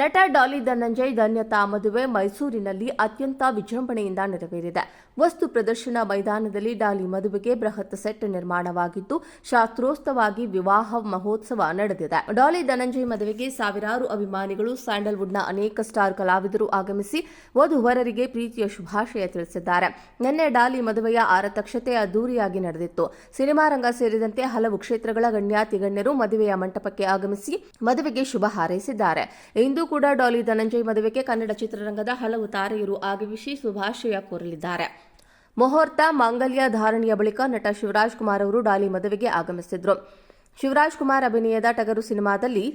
ನಟ ಡಾಲಿ ಧನಂಜಯ್ ಧನ್ಯತಾ ಮದುವೆ ಮೈಸೂರಿನಲ್ಲಿ ಅತ್ಯಂತ ವಿಜೃಂಭಣೆಯಿಂದ ನೆರವೇರಿದೆ. ವಸ್ತು ಪ್ರದರ್ಶನ ಮೈದಾನದಲ್ಲಿ ಡಾಲಿ ಮದುವೆಗೆ ಬೃಹತ್ ಸೆಟ್ ನಿರ್ಮಾಣವಾಗಿದ್ದು, ಶಾಸ್ತ್ರೋಸ್ತವಾಗಿ ವಿವಾಹ ಮಹೋತ್ಸವ ನಡೆದಿದೆ. ಡಾಲಿ ಧನಂಜಯ್ ಮದುವೆಗೆ ಸಾವಿರಾರು ಅಭಿಮಾನಿಗಳು, ಸ್ಯಾಂಡಲ್ವುಡ್ನ ಅನೇಕ ಸ್ಟಾರ್ ಕಲಾವಿದರು ಆಗಮಿಸಿ ವಧುವರರಿಗೆ ಪ್ರೀತಿಯ ಶುಭಾಶಯ ತಿಳಿಸಿದ್ದಾರೆ. ನಿನ್ನೆ ಡಾಲಿ ಮದುವೆಯ ಆರತಕ್ಷತೆ ಅದ್ದೂರಿಯಾಗಿ ನಡೆದಿತ್ತು. ಸಿನಿಮಾ ರಂಗ ಸೇರಿದಂತೆ ಹಲವು ಕ್ಷೇತ್ರಗಳ ಗಣ್ಯಾತಿಗಣ್ಯರು ಮದುವೆಯ ಮಂಟಪಕ್ಕೆ ಆಗಮಿಸಿ ಮದುವೆಗೆ ಶುಭ ಹಾರೈಸಿದ್ದಾರೆ. ಇಂದು ಕೂಡ ಡಾಲಿ ಧನಂಜಯ್ ಮದುವೆಗೆ ಕನ್ನಡ ಚಿತ್ರರಂಗದ ಹಲವು ತಾರೆಯರು ಆಗಮಿಸಿ ಶುಭಾಶಯ ಕೋರಲಿದ್ದಾರೆ. ಮುಹೂರ್ತ ಮಾಂಗಲ್ಯ ಧಾರಣೆಯ ಬಳಿಕ ನಟ ಶಿವರಾಜ್ ಕುಮಾರ್ ಅವರು ಡಾಲಿ ಮದುವೆಗೆ ಆಗಮಿಸಿದ್ರು. ಶಿವರಾಜ್ ಕುಮಾರ್ ಅಭಿನಯದ ಟಗರು ಸಿನಿಮಾದಲ್ಲಿ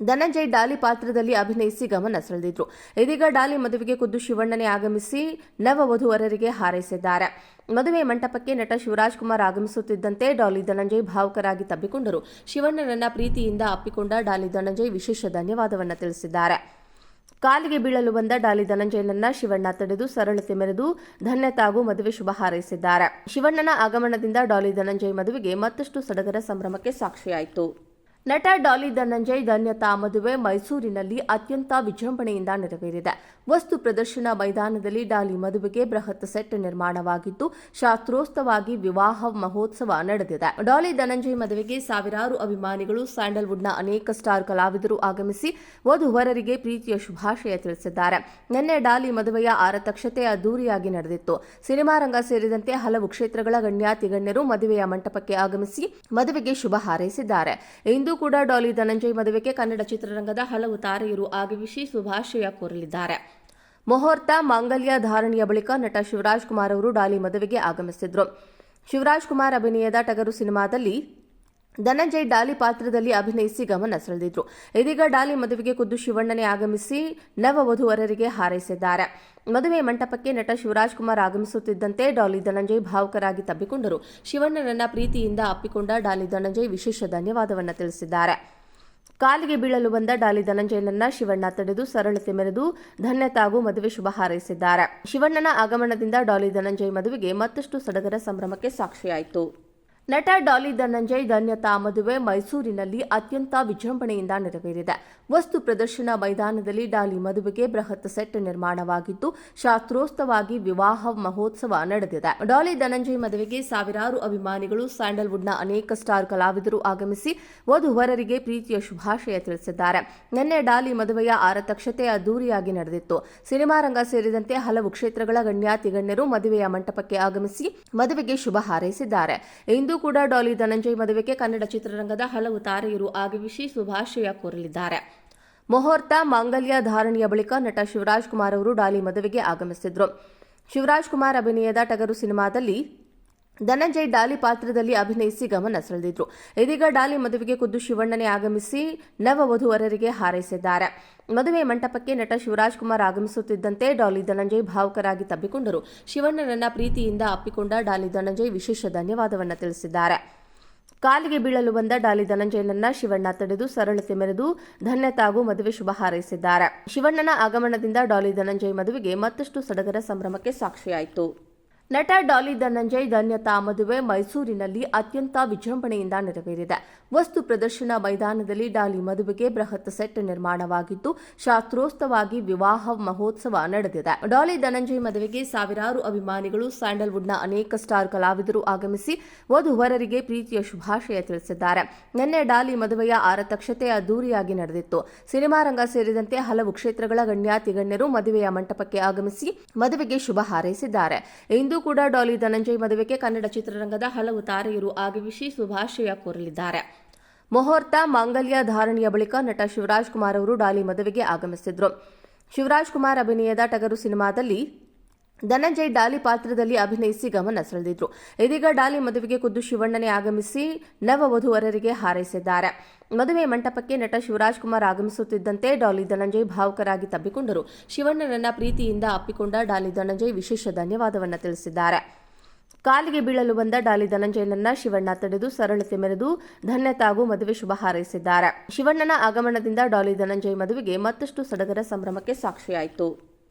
ಧನಂಜಯ್ ಡಾಲಿ ಪಾತ್ರದಲ್ಲಿ ಅಭಿನಯಿಸಿ ಗಮನ ಸೆಳೆದಿದ್ರು. ಇದೀಗ ಡಾಲಿ ಮದುವೆಗೆ ಖುದ್ದು ಶಿವಣ್ಣನೇ ಆಗಮಿಸಿ ನವ ವಧುವರರಿಗೆ ಹಾರೈಸಿದ್ದಾರೆ. ಮದುವೆ ಮಂಟಪಕ್ಕೆ ನಟ ಶಿವರಾಜ್ ಕುಮಾರ್ ಆಗಮಿಸುತ್ತಿದ್ದಂತೆ ಡಾಲಿ ಧನಂಜಯ್ ಭಾವುಕರಾಗಿ ತಬ್ಬಿಕೊಂಡರು. ಶಿವಣ್ಣನನ್ನ ಪ್ರೀತಿಯಿಂದ ಅಪ್ಪಿಕೊಂಡ ಡಾಲಿ ಧನಂಜಯ್ ವಿಶೇಷ ಧನ್ಯವಾದವನ್ನು ತಿಳಿಸಿದ್ದಾರೆ. ಕಾಲಿಗೆ ಬೀಳಲು ಬಂದ ಡಾಲಿ ಧನಂಜಯನನ್ನ ಶಿವಣ್ಣ ತಡೆದು ಸರಳತೆ ಮೆರೆದು ಧನ್ಯತಾಗೂ ಮದುವೆ ಶುಭ ಹಾರೈಸಿದ್ದಾರೆ. ಶಿವಣ್ಣನ ಆಗಮನದಿಂದ ಡಾಲಿ ಧನಂಜಯ್ ಮದುವೆಗೆ ಮತ್ತಷ್ಟು ಸಡಗರ ಸಂಭ್ರಮಕ್ಕೆ ಸಾಕ್ಷಿಯಾಯಿತು. ನಟ ಡಾಲಿ ಧನಂಜಯ್ ಧನ್ಯತಾ ಮದುವೆ ಮೈಸೂರಿನಲ್ಲಿ ಅತ್ಯಂತ ವಿಜೃಂಭಣೆಯಿಂದ ನೆರವೇರಿದೆ. ವಸ್ತು ಪ್ರದರ್ಶನ ಮೈದಾನದಲ್ಲಿ ಡಾಲಿ ಮದುವೆಗೆ ಬೃಹತ್ ಸೆಟ್ ನಿರ್ಮಾಣವಾಗಿದ್ದು, ಶಾಸ್ತ್ರೋಸ್ತವಾಗಿ ವಿವಾಹ ಮಹೋತ್ಸವ ನಡೆದಿದೆ. ಡಾಲಿ ಧನಂಜಯ್ ಮದುವೆಗೆ ಸಾವಿರಾರು ಅಭಿಮಾನಿಗಳು, ಸ್ಯಾಂಡಲ್ವುಡ್ನ ಅನೇಕ ಸ್ಟಾರ್ ಕಲಾವಿದರು ಆಗಮಿಸಿ ವಧುವರರಿಗೆ ಪ್ರೀತಿಯ ಶುಭಾಶಯ ತಿಳಿಸಿದ್ದಾರೆ. ನಿನ್ನೆ ಡಾಲಿ ಮದುವೆಯ ಆರತಕ್ಷತೆ ಅದ್ದೂರಿಯಾಗಿ ನಡೆದಿತ್ತು. ಸಿನಿಮಾ ರಂಗ ಸೇರಿದಂತೆ ಹಲವು ಕ್ಷೇತ್ರಗಳ ಗಣ್ಯಾತಿಗಣ್ಯರು ಮದುವೆಯ ಮಂಟಪಕ್ಕೆ ಆಗಮಿಸಿ ಮದುವೆಗೆ ಶುಭ ಹಾರೈಸಿದ್ದಾರೆ. ಇಂದು ಕೂಡ ಡಾಲಿ ಧನಂಜಯ್ ಮದುವೆಗೆ ಕನ್ನಡ ಚಿತ್ರರಂಗದ ಹಲವು ತಾರೆಯರು ಆಗಮಿಸಿ ಶುಭಾಶಯ ಕೋರಲಿದ್ದಾರೆ. ಮುಹೂರ್ತ ಮಾಂಗಲ್ಯ ಧಾರಣೆಯ ಬಳಿಕ ನಟ ಶಿವರಾಜ್ ಕುಮಾರ್ ಅವರು ಡಾಲಿ ಮದುವೆಗೆ ಆಗಮಿಸಿದ್ರು. ಶಿವರಾಜ್ ಕುಮಾರ್ ಅಭಿನಯದ ಟಗರು ಸಿನಿಮಾದಲ್ಲಿ ಧನಂಜಯ್ ಡಾಲಿ ಪಾತ್ರದಲ್ಲಿ ಅಭಿನಯಿಸಿ ಗಮನ ಸೆಳೆದಿದ್ರು. ಇದೀಗ ಡಾಲಿ ಮದುವೆಗೆ ಖುದ್ದು ಶಿವಣ್ಣನೇ ಆಗಮಿಸಿ ನವ ವಧುವರರಿಗೆ ಹಾರೈಸಿದ್ದಾರೆ. ಮದುವೆ ಮಂಟಪಕ್ಕೆ ನಟ ಶಿವರಾಜ್ ಕುಮಾರ್ ಆಗಮಿಸುತ್ತಿದ್ದಂತೆ ಡಾಲಿ ಧನಂಜಯ್ ಭಾವುಕರಾಗಿ ತಬ್ಬಿಕೊಂಡರು. ಶಿವಣ್ಣನನ್ನ ಪ್ರೀತಿಯಿಂದ ಅಪ್ಪಿಕೊಂಡ ಡಾಲಿ ಧನಂಜಯ್ ವಿಶೇಷ ಧನ್ಯವಾದವನ್ನು ತಿಳಿಸಿದ್ದಾರೆ. ಕಾಲಿಗೆ ಬೀಳಲು ಬಂದ ಡಾಲಿ ಧನಂಜಯನನ್ನ ಶಿವಣ್ಣ ತಡೆದು, ಸರಳತೆ ಮೆರೆದು ಧನ್ಯತಾಗೂ ಮದುವೆ ಶುಭ ಹಾರೈಸಿದ್ದಾರೆ. ಶಿವಣ್ಣನ ಆಗಮನದಿಂದ ಡಾಲಿ ಧನಂಜಯ್ ಮದುವೆಗೆ ಮತ್ತಷ್ಟು ಸಡಗರ ಸಂಭ್ರಮಕ್ಕೆ ಸಾಕ್ಷಿಯಾಯಿತು. ನಟ ಡಾಲಿ ಧನಂಜಯ್ ಧನ್ಯತಾ ಮದುವೆ ಮೈಸೂರಿನಲ್ಲಿ ಅತ್ಯಂತ ವಿಜೃಂಭಣೆಯಿಂದ ನೆರವೇರಿದೆ. ವಸ್ತು ಪ್ರದರ್ಶನ ಮೈದಾನದಲ್ಲಿ ಡಾಲಿ ಮದುವೆಗೆ ಬೃಹತ್ ಸೆಟ್ ನಿರ್ಮಾಣವಾಗಿದ್ದು, ಶಾಸ್ತ್ರೋಸ್ತವಾಗಿ ವಿವಾಹ ಮಹೋತ್ಸವ ನಡೆದಿದೆ. ಡಾಲಿ ಧನಂಜಯ್ ಮದುವೆಗೆ ಸಾವಿರಾರು ಅಭಿಮಾನಿಗಳು, ಸ್ಯಾಂಡಲ್ವುಡ್ನ ಅನೇಕ ಸ್ಟಾರ್ ಕಲಾವಿದರು ಆಗಮಿಸಿ ವಧುವರರಿಗೆ ಪ್ರೀತಿಯ ಶುಭಾಶಯ ತಿಳಿಸಿದ್ದಾರೆ. ನಿನ್ನೆ ಡಾಲಿ ಮದುವೆಯ ಆರತಕ್ಷತೆ ಅದ್ದೂರಿಯಾಗಿ ನಡೆದಿತ್ತು. ಸಿನಿಮಾ ರಂಗ ಸೇರಿದಂತೆ ಹಲವು ಕ್ಷೇತ್ರಗಳ ಗಣ್ಯಾತಿಗಣ್ಯರು ಮದುವೆಯ ಮಂಟಪಕ್ಕೆ ಆಗಮಿಸಿ ಮದುವೆಗೆ ಶುಭ ಹಾರೈಸಿದ್ದಾರೆ. ಇಂದು ಕೂಡ ಡಾಲಿ ಧನಂಜಯ್ ಮದುವೆಗೆ ಕನ್ನಡ ಚಿತ್ರರಂಗದ ಹಲವು ತಾರೆಯರು ಆಗಮಿಸಿ ಶುಭಾಶಯ ಕೋರಲಿದ್ದಾರೆ. ಮುಹೂರ್ತ ಮಾಂಗಲ್ಯ ಧಾರಣೆಯ ಬಳಿಕ ನಟ ಶಿವರಾಜ್ ಕುಮಾರ್ ಅವರು ಡಾಲಿ ಮದುವೆಗೆ ಆಗಮಿಸಿದ್ರು. ಶಿವರಾಜ್ ಕುಮಾರ್ ಅಭಿನಯದ ಟಗರು ಸಿನಿಮಾದಲ್ಲಿ ಧನಂಜಯ್ ಡಾಲಿ ಪಾತ್ರದಲ್ಲಿ ಅಭಿನಯಿಸಿ ಗಮನ ಸೆಳೆದಿದ್ರು. ಇದೀಗ ಡಾಲಿ ಮದುವೆಗೆ ಖುದ್ದು ಶಿವಣ್ಣನೇ ಆಗಮಿಸಿ ನವ ವಧುವರರಿಗೆ ಹಾರೈಸಿದ್ದಾರೆ. ಮದುವೆ ಮಂಟಪಕ್ಕೆ ನಟ ಶಿವರಾಜ್ ಕುಮಾರ್ ಆಗಮಿಸುತ್ತಿದ್ದಂತೆ ಡಾಲಿ ಧನಂಜಯ್ ಭಾವುಕರಾಗಿ ತಬ್ಬಿಕೊಂಡರು. ಶಿವಣ್ಣನನ್ನ ಪ್ರೀತಿಯಿಂದ ಅಪ್ಪಿಕೊಂಡ ಡಾಲಿ ಧನಂಜಯ್ ವಿಶೇಷ ಧನ್ಯವಾದವನ್ನು ತಿಳಿಸಿದ್ದಾರೆ. ಕಾಲಿಗೆ ಬೀಳಲು ಬಂದ ಡಾಲಿ ಧನಂಜಯನನ್ನ ಶಿವಣ್ಣ ತಡೆದು, ಸರಳತೆ ಮೆರೆದು ಧನ್ಯತಾಗೂ ಮದುವೆ ಶುಭ ಹಾರೈಸಿದ್ದಾರೆ. ಶಿವಣ್ಣನ ಆಗಮನದಿಂದ ಡಾಲಿ ಧನಂಜಯ್ ಮದುವೆಗೆ ಮತ್ತಷ್ಟು ಸಡಗರ ಸಂಭ್ರಮಕ್ಕೆ ಸಾಕ್ಷಿಯಾಯಿತು. ನಟ ಡಾಲಿ ಧನಂಜಯ್ ಧನ್ಯತಾ ಮದುವೆ ಮೈಸೂರಿನಲ್ಲಿ ಅತ್ಯಂತ ವಿಜೃಂಭಣೆಯಿಂದ ನೆರವೇರಿದೆ. ವಸ್ತು ಪ್ರದರ್ಶನ ಮೈದಾನದಲ್ಲಿ ಡಾಲಿ ಮದುವೆಗೆ ಬೃಹತ್ ಸೆಟ್ ನಿರ್ಮಾಣವಾಗಿದ್ದು ಶಾಸ್ತ್ರೋಸ್ತವಾಗಿ ವಿವಾಹ ಮಹೋತ್ಸವ ನಡೆದಿದೆ. ಡಾಲಿ ಧನಂಜಯ್ ಮದುವೆಗೆ ಸಾವಿರಾರು ಅಭಿಮಾನಿಗಳು, ಸ್ಯಾಂಡಲ್ವುಡ್ನ ಅನೇಕ ಸ್ಟಾರ್ ಕಲಾವಿದರು ಆಗಮಿಸಿ ವಧುವರರಿಗೆ ಪ್ರೀತಿಯ ಶುಭಾಶಯ ತಿಳಿಸಿದ್ದಾರೆ. ನಿನ್ನೆ ಡಾಲಿ ಮದುವೆಯ ಆರತಕ್ಷತೆ ಅದ್ದೂರಿಯಾಗಿ ನಡೆದಿತ್ತು. ಸಿನಿಮಾ ರಂಗ ಸೇರಿದಂತೆ ಹಲವು ಕ್ಷೇತ್ರಗಳ ಗಣ್ಯಾತಿಗಣ್ಯರು ಮದುವೆಯ ಮಂಟಪಕ್ಕೆ ಆಗಮಿಸಿ ಮದುವೆಗೆ ಶುಭ ಹಾರೈಸಿದ್ದಾರೆ. ಇಂದು ಕೂಡ ಡಾಲಿ ಧನಂಜಯ್ ಮದುವೆಗೆ ಕನ್ನಡ ಚಿತ್ರರಂಗದ ಹಲವು ತಾರೆಯರು ಆಗಮಿಸಿ ಶುಭಾಶಯ ಕೋರಲಿದ್ದಾರೆ. ಮುಹೂರ್ತ ಮಾಂಗಲ್ಯ ಧಾರಣೆಯ ಬಳಿಕ ನಟ ಶಿವರಾಜ್ ಕುಮಾರ್ ಅವರು ಡಾಲಿ ಮದುವೆಗೆ ಆಗಮಿಸಿದ್ರು. ಶಿವರಾಜ್ ಕುಮಾರ್ ಅಭಿನಯದ ಟಗರು ಸಿನಿಮಾದಲ್ಲಿ ಧನಂಜಯ್ ಡಾಲಿ ಪಾತ್ರದಲ್ಲಿ ಅಭಿನಯಿಸಿ ಗಮನ ಸೆಳೆದಿದ್ರು. ಇದೀಗ ಡಾಲಿ ಮದುವೆಗೆ ಖುದ್ದು ಶಿವಣ್ಣನೇ ಆಗಮಿಸಿ ನವ ವಧುವರರಿಗೆ ಹಾರೈಸಿದ್ದಾರೆ. ಮದುವೆ ಮಂಟಪಕ್ಕೆ ನಟ ಶಿವರಾಜ್ ಕುಮಾರ್ ಆಗಮಿಸುತ್ತಿದ್ದಂತೆ ಡಾಲಿ ಧನಂಜಯ್ ಭಾವುಕರಾಗಿ ತಬ್ಬಿಕೊಂಡರು. ಶಿವಣ್ಣನನ್ನ ಪ್ರೀತಿಯಿಂದ ಅಪ್ಪಿಕೊಂಡ ಡಾಲಿ ಧನಂಜಯ್ ವಿಶೇಷ ಧನ್ಯವಾದವನ್ನು ತಿಳಿಸಿದ್ದಾರೆ. ಕಾಲಿಗೆ ಬೀಳಲು ಬಂದ ಡಾಲಿ ಧನಂಜಯನನ್ನ ಶಿವಣ್ಣ ತಡೆದು ಸರಳತೆ ಮೆರೆದು ಧನ್ಯತಾಗೂ ಮದುವೆ ಶುಭ ಹಾರೈಸಿದ್ದಾರೆ. ಶಿವಣ್ಣನ ಆಗಮನದಿಂದ ಡಾಲಿ ಧನಂಜಯ್ ಮದುವೆಗೆ ಮತ್ತಷ್ಟು ಸಡಗರ ಸಂಭ್ರಮಕ್ಕೆ ಸಾಕ್ಷಿಯಾಯಿತು.